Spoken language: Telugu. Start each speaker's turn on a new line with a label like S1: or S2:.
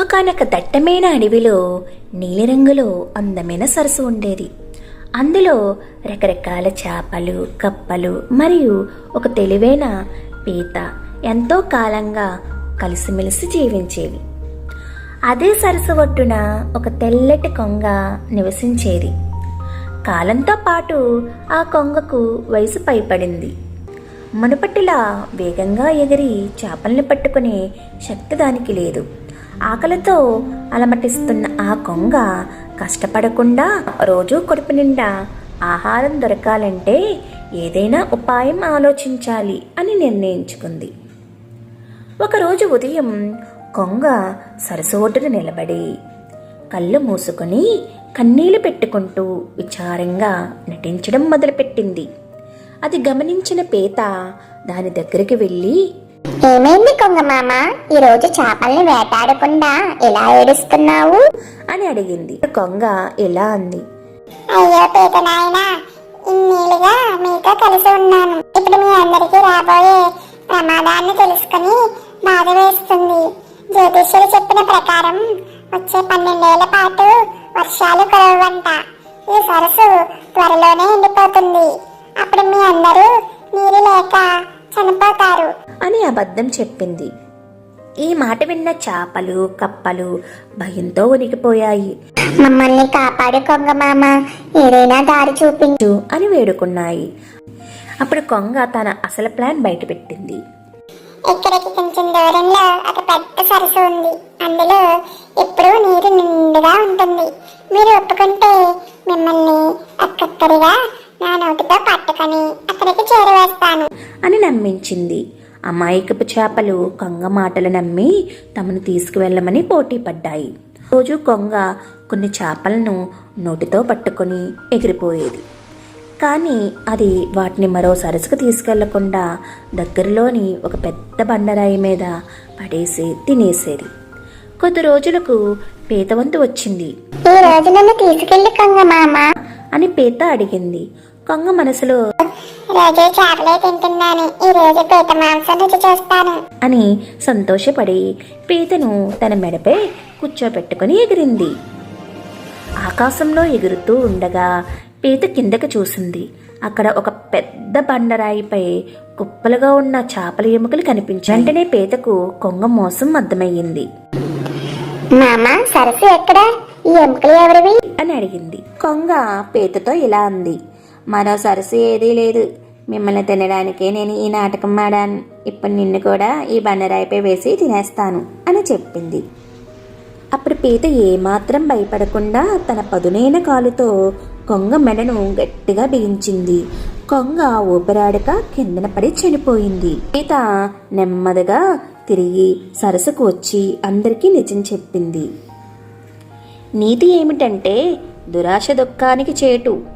S1: ఒకనొక దట్టమైన అడవిలో నీలిరంగులో అందమైన సరస్సు ఉండేది. అందులో రకరకాల చేపలు కప్పలు మరియు ఒక తెలివైన పీత ఎంతో కాలంగా కలిసిమెలిసి జీవించేవి అదే సరస్సు ఒడ్డున ఒక తెల్లటి కొంగ నివసించేది. కాలంతో పాటు ఆ కొంగకు వయసు పైపడింది మునుపటిలా వేగంగా ఎగిరి చేపల్ని పట్టుకునే శక్తి దానికి లేదు. ఆకలితో అలమటిస్తున్న ఆ కొంగ కష్టపడకుండా రోజూ కడుపు నిండా ఆహారం దొరకాలంటే ఏదైనా ఉపాయం ఆలోచించాలి అని నిర్ణయించుకుంది. ఒకరోజు ఉదయం కొంగ సరస్సు ఒడ్డున నిలబడి కళ్ళు మూసుకొని కన్నీళ్ళు పెట్టుకుంటూ విచారంగా నటించడం మొదలుపెట్టింది. అది గమనించిన పీత దాని దగ్గరికి వెళ్ళి
S2: ఏమైంది కొంగమామ ఈరోజు చేపల్ని వేటాడకుండా ఎలా ఏడుస్తున్నావు?
S1: అని అడిగింది. కొంగ ఎలా అంది.
S2: అయ్యో పీత నాయన ఇన్నేళ్ళుగా మీతో కలిసి ఉన్నాను. ఇప్పుడు మీ అందరికీ రాబోయే ప్రమాదాన్ని తెలుసుకుని బాధ వేస్తుంది. జ్యోతిష్యులు చెప్పిన ప్రకారం వచ్చే పన్నెండేళ్ళ పాటు వర్షాలు కురవంట. ఈ సరస్సు త్వరలోనే ఎండిపోతుంది. అప్పుడు మీ అందరూ నీరు లేక చనిపోతారు.
S1: అని అబద్ధం చెప్పింది. ఈ మాట విన్న చేపలు కప్పలు భయంతో ఉనికిపోయాయి
S2: మమ్మల్ని కాపాడు కొంగమామ ఏదైనా దారి చూపించు.
S1: అని వేడుకున్నాయి. అప్పుడు కొంగ తన అసలు ప్లాన్ బయటపెట్టింది.
S2: ఇక్కడికి కొంచెం దూరంలో ఒక పెద్ద సరస్సు ఉంది. అందులో ఎప్పుడూ నీరు నిండుగా ఉంటుంది. మీరు ఒప్పుకుంటే మిమ్మల్ని ఒక్కొక్కరిగా నా నోటితో పట్టుకొని అక్కడికి చేరవేస్తాను
S1: అని నమ్మించింది. అమాయకపు చేపలు కొంగ మాటలు నమ్మి తమను తీసుకువెళ్ళమని పోటీ పడ్డాయి. రోజు కొంగ కొన్ని చేపలను నోటితో పట్టుకొని ఎగిరిపోయేది. కానీ అది వాటిని మరో సరస్సుకు తీసుకెళ్ళకుండా దగ్గరలోని ఒక పెద్ద బండరాయి మీద పడేసి తినేసేది. కొద్ది రోజులకు పీతవంతు వచ్చింది.
S2: ఈ రోజు నన్ను తీసుకెళ్ళి కొంగమామ
S1: అని పీత అడిగింది. కొంగ మనసులో
S2: రోజు చేపలే తింటున్నాను. ఈ రోజు పీత మాంసం రుచి చూస్తాను.
S1: అని సంతోషపడి పీతను తన మెడపై కూర్చోబెట్టుకుని ఎగిరింది. ఆకాశంలో ఎగురుతూ ఉండగా పీత కిందకి చూసింది. అక్కడ ఒక పెద్ద బండరాయిపై కుప్పలుగా ఉన్న చేపల ఎముకలు కనిపించాయి. వెంటనే పీతకు కొంగ మోసం అర్థమయ్యింది.
S2: మామ సరస్సు ఎక్కడ? ఈ ఎముకలు ఎవరివి?
S1: అని అడిగింది. కొంగ పీతతో ఇలా అంది. మరో సరస్సు ఏదీ లేదు. మిమ్మల్ని తినడానికే నేను ఈ నాటకం ఆడాను. ఇప్పుడు నిన్ను కూడా ఈ బండరాయిపై వేసి తినేస్తాను అని చెప్పింది. అప్పుడు పీత ఏమాత్రం భయపడకుండా తన పదునైన కాలుతో కొంగ మెడను గట్టిగా బిగించింది. కొంగ ఊపిరాడక కిందన పడి చనిపోయింది పీత నెమ్మదిగా తిరిగి సరస్సుకు వచ్చి అందరికీ నిజం చెప్పింది. నీతి ఏమిటంటే దురాశ దుఃఖానికి చేటు.